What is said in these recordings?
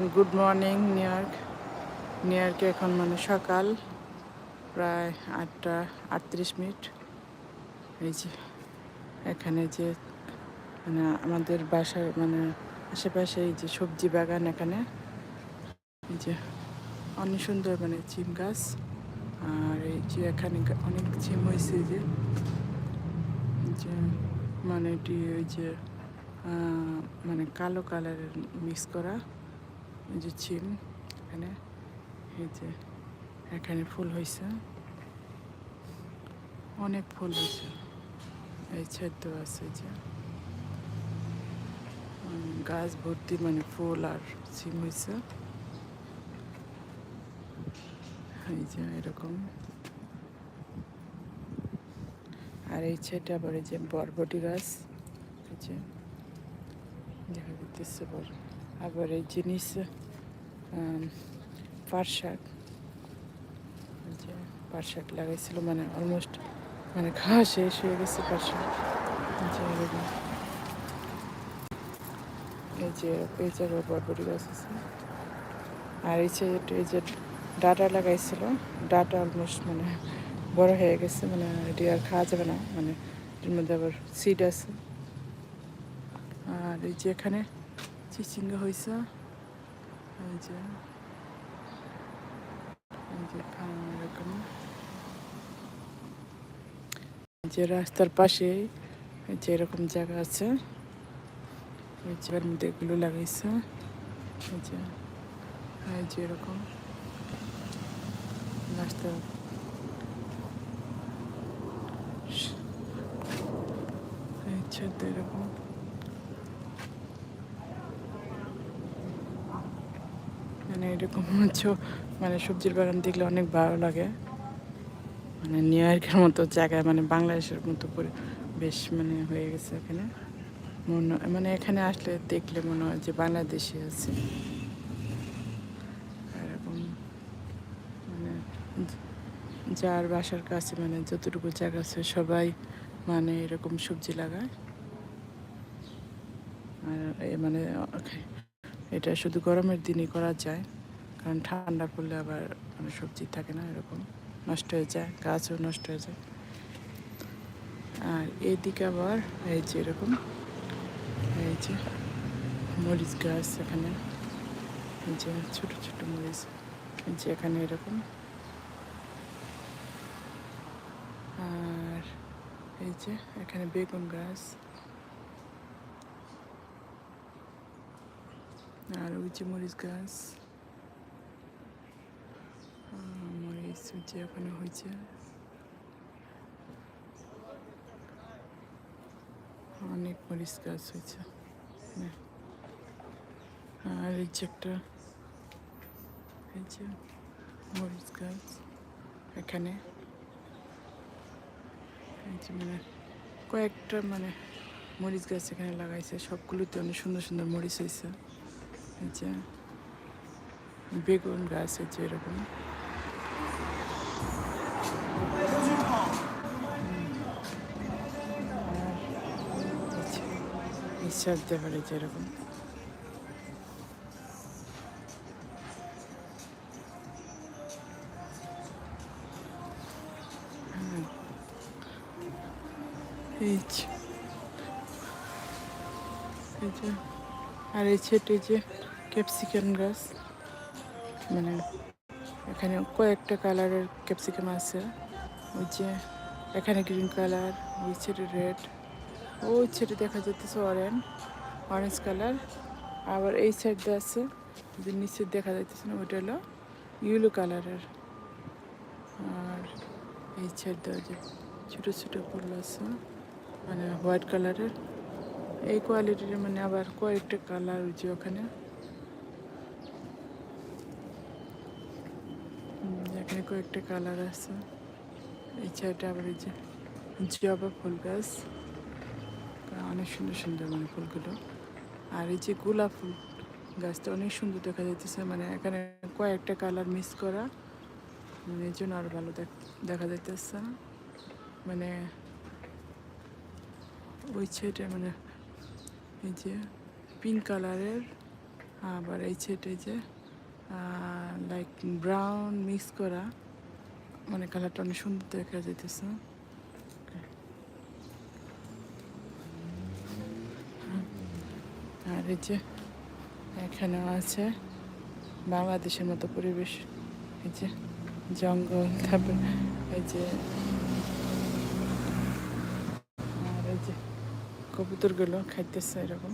Good morning New York New ইয়র্কে এখন মানে সকাল, প্রায় আটটা আটত্রিশ মিনিট। এই যে, এখানে যে মানে আমাদের বাসার মানে আশেপাশে এই যে সবজি বাগান এখানে। এই যে, অনেক সুন্দর মানে চিম গাছ। আর এই যে এখানে অনেক চিম হয়েছে যে। যে মানে এটি ওই যে মানে কালো কালারের মিক্স করা। যে চিম এখানে। এই যে এখানে ফুল হয়েছে অনেক ফুল হয়েছে এই ছেদ্র আছে যে। গাছ ভর্তি মানে ফুল আর সিম হয়েছে এই যে এরকম। আর এই ছেটা আবার এই যে বরবটি গাছ। এই দেখা যাইতেছে বড় আবার এই জিনিস পাট শাক। যে পাট শাক লাগাইছিল মানে অলমোস্ট মানে খাওয়া শেষ হয়ে গেছে পাট শাক। এই যে এই যে বরবটি গাছ আছে। আর এই যে এই যে ডাটা লাগাইছিল, ডাটা অলমোস্ট মানে বড় হয়ে গেছে মানে এটি আর খাওয়া যাবে না মানে এর মধ্যে আবার সিড আছে। আর এই যে এখানে চিচিঙ্গা হয়েছে। এই যে যে যে রাস্তার পাশে যে এরকম জায়গা আছে। এই যে মধ্যে এগুলো লাগাইছে। এই যে যে এরকম। রাস্তার এই ছাদ এরকম। মানে এরকম হচ্ছে মানে সবজির বাগান দেখলে অনেক ভালো লাগে। মানে নিউ ইয়র্কের মতো জায়গায় মানে বাংলাদেশের মতো বেশ মানে হয়ে গেছে এখানে। মনে মানে এখানে আসলে দেখলে মনে হয় যে বাংলাদেশে আছে। এরকম মানে যার বাসার কাছে মানে যতটুকু জায়গা আছে, সবাই মানে এরকম সবজি লাগায়। আর মানে এটা শুধু গরমের দিনই করা যায়, কারণ ঠান্ডা পড়লে আবার মানে সবজি থাকে না, এরকম নষ্ট হয়ে যায়, গাছও নষ্ট হয়ে যায়। আর এদিকে আবার এই যে এরকম, এই যে মরিচ গাছ এখানে, এই যে ছোট ছোট মরিচ, এই যে এখানে এরকম। আর এই যে এখানে বেগুন গাছ আর ওই যে মরিচ গাছ মরিচ যে ওখানে হয়েছে অনেক মরিচ গাছ হয়েছে হ্যাঁ। আর এই যে একটা এই মরিচ গাছ এখানে মানে কয়েকটা মানে মরিচ গাছ এখানে লাগাইছে। সবগুলোতে অনেক সুন্দর সুন্দর মরিচ হয়েছে যে বেগুন গাছ হচ্ছে এরকম ঈশ্বর দেওয়ার এই যে এরকম হুম। এই যে এই যে, আর এই ছেটে যে ক্যাপসিকাম গাছ। মানে এখানে কয়েকটা কালারের ক্যাপসিকাম আছে। ওই যে এখানে গ্রিন কালার ওই ছেটে রেড ওই ছেটে দেখা যাচ্ছে অরেঞ্জ অরেঞ্জ কালার আবার এই সাইডে আছে যে নিচে দেখা যাইতেছে না ওইটা হলো ইয়েলো কালারের আর এই সাইডে যে ছোটো ছোটো ফুল আছে মানে হোয়াইট কালারের এই কোয়ালিটির মানে আবার কয়েকটা কালার ওই যে ওখানে হুম, এখানে কয়েকটা কালার আছে। এই সাইডে আবার এই যে জবা ফুল গাছ। অনেক সুন্দর সুন্দর মানে ফুলগুলো। আর এই যে গোলাপ ফুল গাছটা অনেক সুন্দর দেখা যাইতেছে। মানে এখানে কয়েকটা কালার মিক্স করা। মানে এই জন্য আরও ভালো দেখ- যাইতেছে। মানে ওই সাইডে মানে এই যে পিঙ্ক কালারের। আবার এই ছেটে যে লাইক ব্রাউন মিক্স করা মানে কালারটা অনেক সুন্দর দেখা যাইতেছে। আর এই যে এখানেও আছে বাংলাদেশের মতো পরিবেশ, এই যে জঙ্গল, তারপর এই যে আর এই যে কবুতরগুলো খাইতেছে এরকম,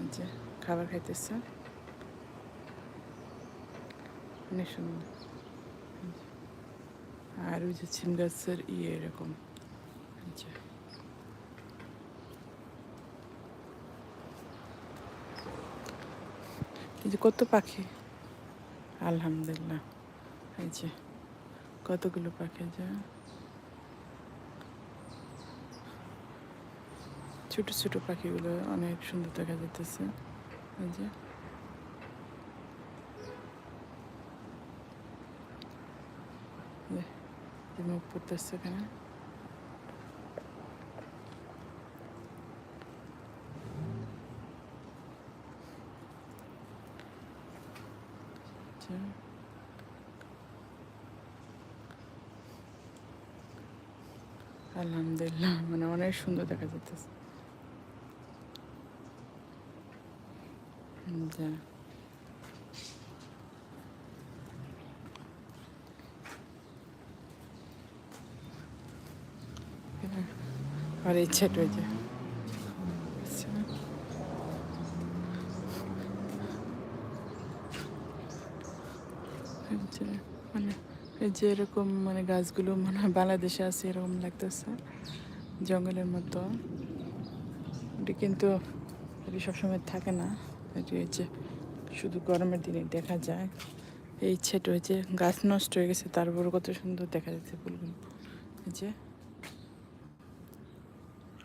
এই যে খাবার খাইতেছে। অনেক সুন্দর আর ওই যে ছিম গাছের ইয়ে এরকম। যে এই যে কত পাখি? আলহামদুলিল্লাহ। এই যে কতগুলো পাখি যে। ছোট ছোট পাখিগুলো অনেক সুন্দর দেখা যাইতেছে। এই যে এই যে মুখ পড়তেছে এখানে আলহামদুলিল্লাহ মানে অনেক সুন্দর দেখা যাইতেছে যা আর এই ছেট আচ্ছা। যে। মানে যে এরকম মানে গাছগুলো মনে হয় বাংলাদেশে আছে, এরকম লাগতেছে, জঙ্গলের মতো। এটি কিন্তু এটি সবসময় থাকে না। এটি যে শুধু গরমের দিনে দেখা যায়। এই ছেট হয়েছে গাছ নষ্ট হয়ে গেছে তারপর কত সুন্দর দেখা যাচ্ছে ফুলগুলো। এই যে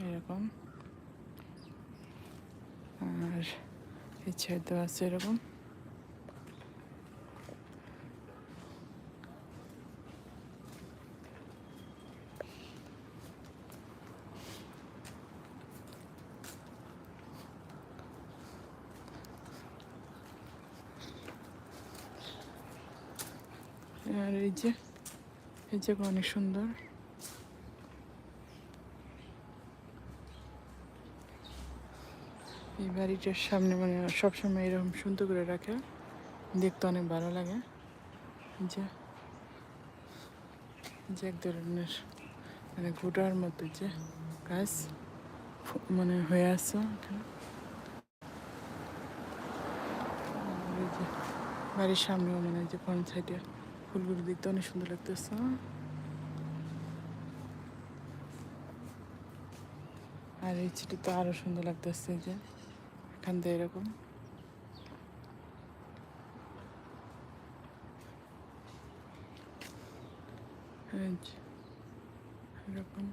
এরকম। আর এই ছেদ আছে এরকম। আর এই যে এই জায়গা অনেক সুন্দর। এই বাড়িটার সামনে মানে সবসময় এরকম সুন্দর করে রাখে। দেখতে অনেক ভালো লাগে। যে যে এক ধরনের মানে ঘোটার মতো যে গাছ মানে হয়ে আছে বাড়ির সামনেও মানে যে সাইডে ফুলগুলো দেখতে অনেক সুন্দর লাগতেছে। আর এই চিটি তো আরও সুন্দর লাগতেছে যে। এখান থেকে এরকম এরকম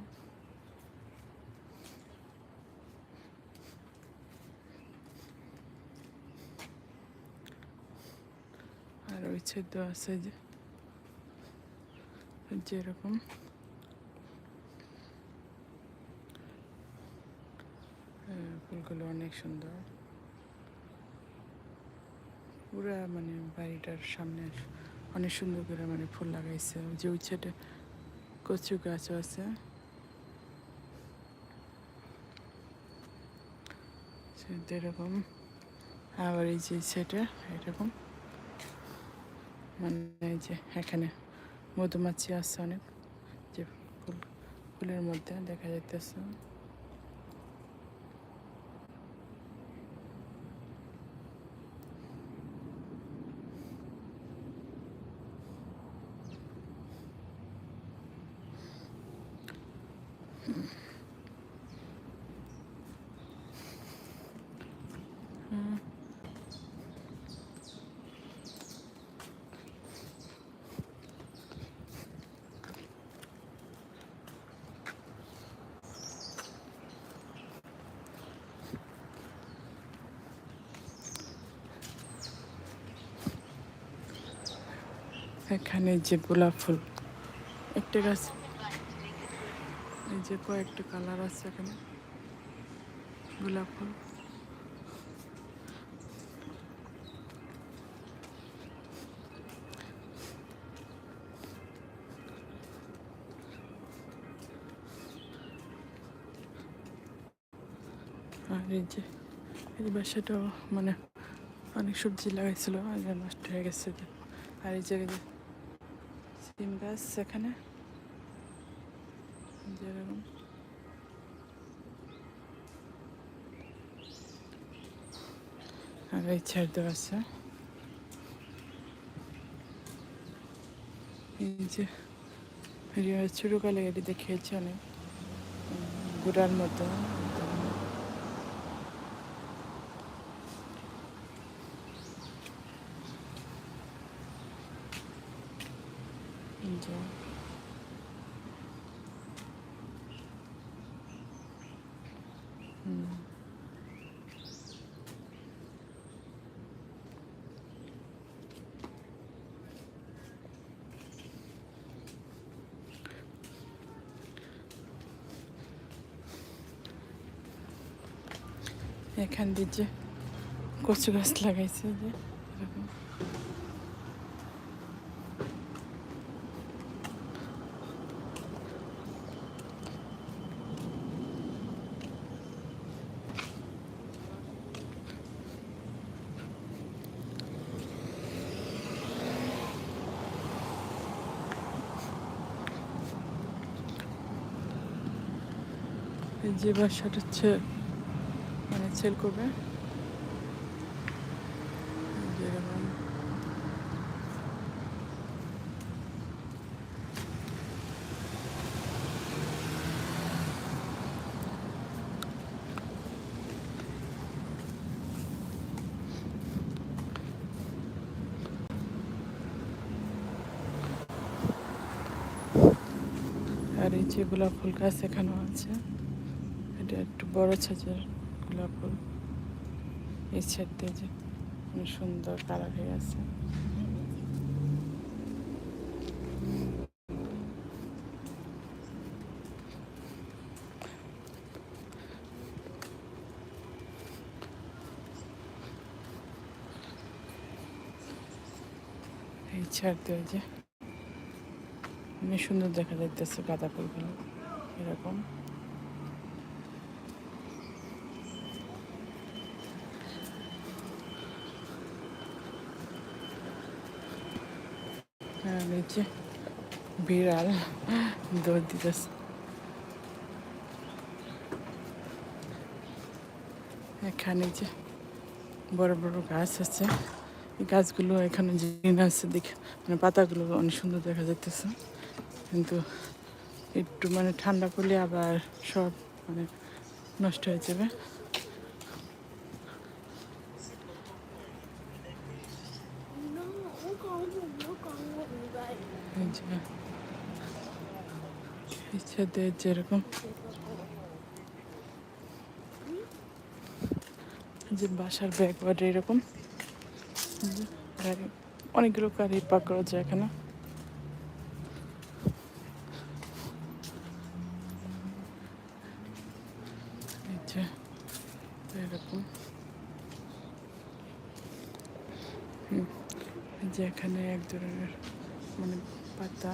আর ওই ছেদ আছে যে এই যে এরকম হ্যাঁ, ফুলগুলো অনেক সুন্দর পুরা মানে বাড়িটার সামনে অনেক সুন্দর করে মানে ফুল লাগাইছে। যে ওই ছেটে কচু গাছও আছে। এরকম। আবার এই যে সেটা এরকম। মানে যে এখানে মধুমাছি আছে অনেক। যে ফুল ফুলের মধ্যে দেখা যাইতেছে। এখানে যে গোলাপ ফুল একটা গাছ যে কয়েকটা কালার আছে এখানে। গোলাপ ফুল। আর এই যে, এই বাসাটাও মানে অনেক সবজি লাগাইছিল নষ্ট হয়ে গেছে আর এই জায়গায় সিম গাছ এখানে। যেরকম আর এই ছেড়ে দেওয়া আছে এই যে ছোটোকালে এটি দেখিয়েছে অনেক গুড়ার মতো যে হুম এখান দিয়ে যে কচু গাছ লাগাইছে যে যে বাসাটা হচ্ছে সেল করবে? আর এই যে গোলাপ ফুল গাছ এখানেও আছে। এটা একটু বড় সাইজের গোলাপ ফুল। এই সাইড দিয়ে যে অনেক সুন্দর কালার হয়ে আছে। এই ছাড় যে অনেক সুন্দর দেখা যাইতেছে গাঁদা ফুলগুলো, এরকম। নিচে বিড়াল দৌড় দিতেছে। এখানে যে বড় বড় গাছ আছে, এই গাছগুলো এখানে জিন আছে, দেখে মানে পাতাগুলো অনেক সুন্দর দেখা যাইতেছে। কিন্তু একটু মানে ঠান্ডা পড়লে আবার সব মানে নষ্ট হয়ে যাবে। এই ইচ্ছা দেয় যেরকম। যে বাসার ব্যাকওয়ার্ড এরকম। অনেকগুলো গাড়ি পার্ক করা যায় এখানে। এরকম। হুম, এই যে এখানে এক ধরনের মানে পাতা,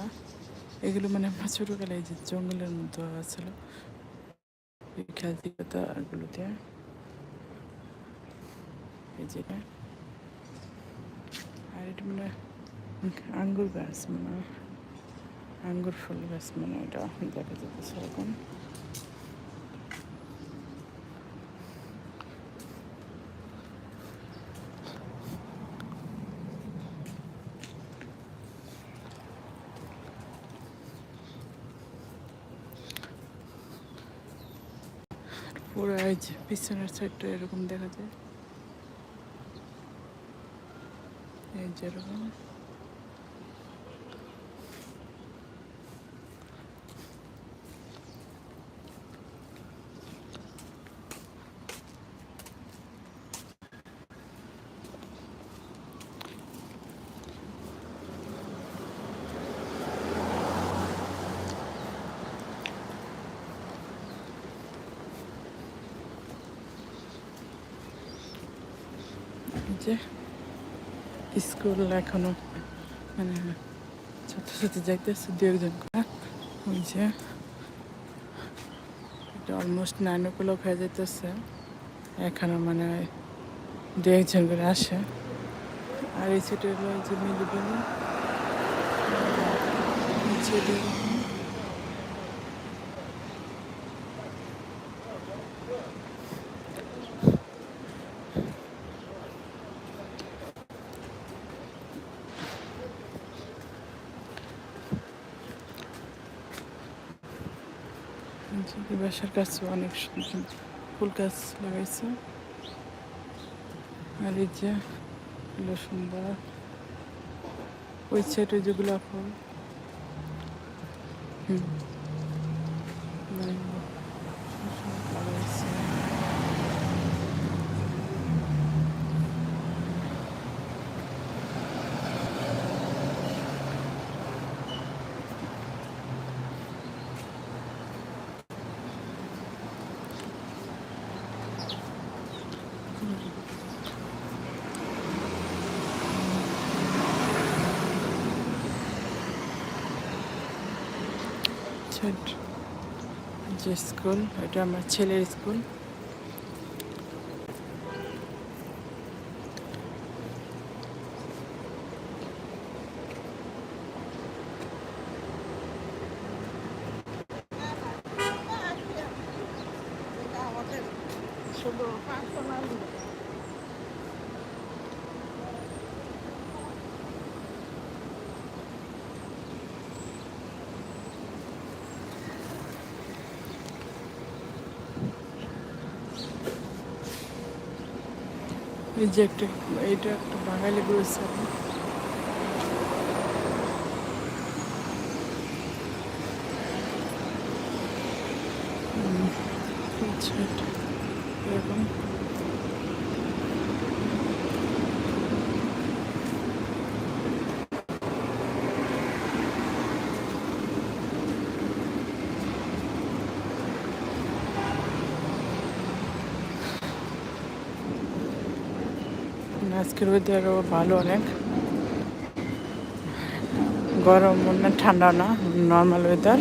এগুলো মানে আমরা ছোটোবেলায় যে জঙ্গলের মতো ছিল এই খেলতি পাতাগুলো এই যে আর এটা মানে আঙ্গুর গাছ মানে আঙ্গুর ফুল গাছ মানে এটা দেখা যাচ্ছে এরকম পুরো এই যে পিছনের সাইডটা এরকম দেখা যায়। এই যেরকম এই যে স্কুল এখনও মানে ছাত্রছাত্রী যাইতেছে দু একজন করে এটা অলমোস্ট নাইন ও ক্লক হয়ে যেতেছে এখনও মানে দু একজন করে আসে। আর এই ছুটি হলো যে মিলিবেলি বাসার কাছে অনেক ফুল গাছ লাগাইছে। আর এই যে হলো সুন্দর। ওই সাইড যে গোলাপ ফুল হুম লাগাইছে ছোট যে স্কুল এটা আমার ছেলের স্কুল। যে একটা এটা একটা বাঙালি গ্রোসারি এরকম আজকের ওয়েদারও ভালো অনেক। গরম না ঠান্ডা না নর্মাল ওয়েদার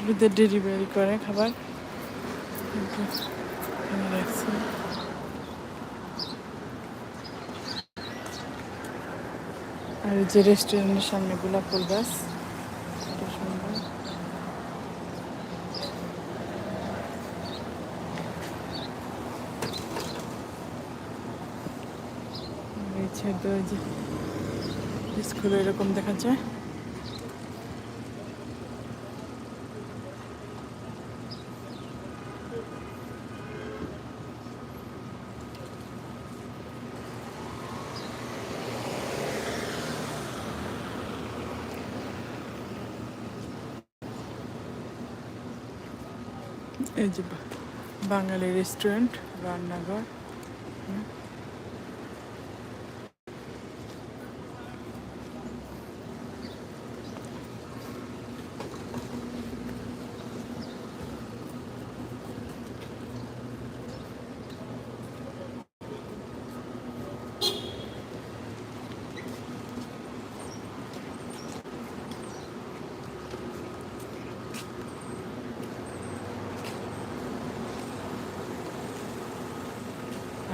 এগুলোতে ডেলিভারি করে খাবার। রাখছি। আর যে রেস্টুরেন্টের সামনে গোলাপ ফুল গাছ স্কুলে এরকম দেখা যায়। এই যে বাঙালি রেস্টুরেন্ট রান্নাঘর হুম।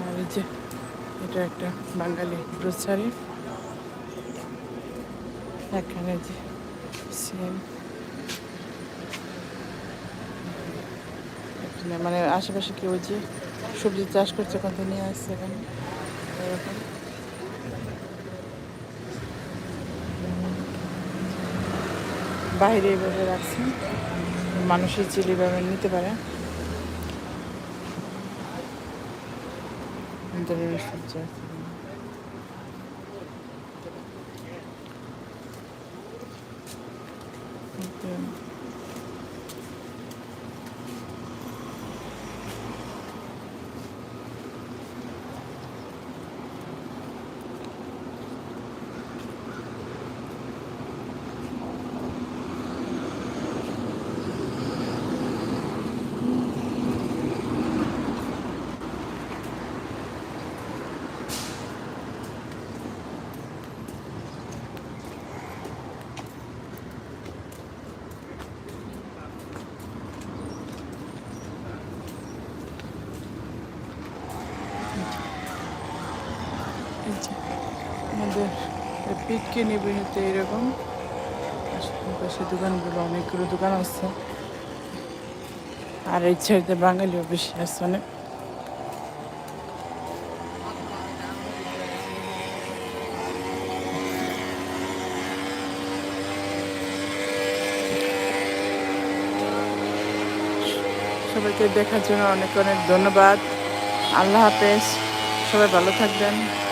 আর এই যে এটা একটা বাঙালি গ্রোসারি এখানে যে সিম মানে আশেপাশে কেউ যে সবজি চাষ করছে ওখান থেকে নিয়ে আসছে এখানে। এরকম। বাইরে এভাবে রাখছে। মানুষের চিলি ব্যবহার নিতে পারে। ধরনের সবজি আছে এখানে। এই যে আমাদের পিটকে নিবৃহিতে এরকম। পাশে দোকানগুলো, অনেকগুলো দোকান আছে। আর এই ছেড়ে বাঙালিও বেশি আছে অনেক। সবাইকে দেখার জন্য অনেক অনেক ধন্যবাদ। আল্লাহ হাফেজ। সবাই ভালো থাকবেন।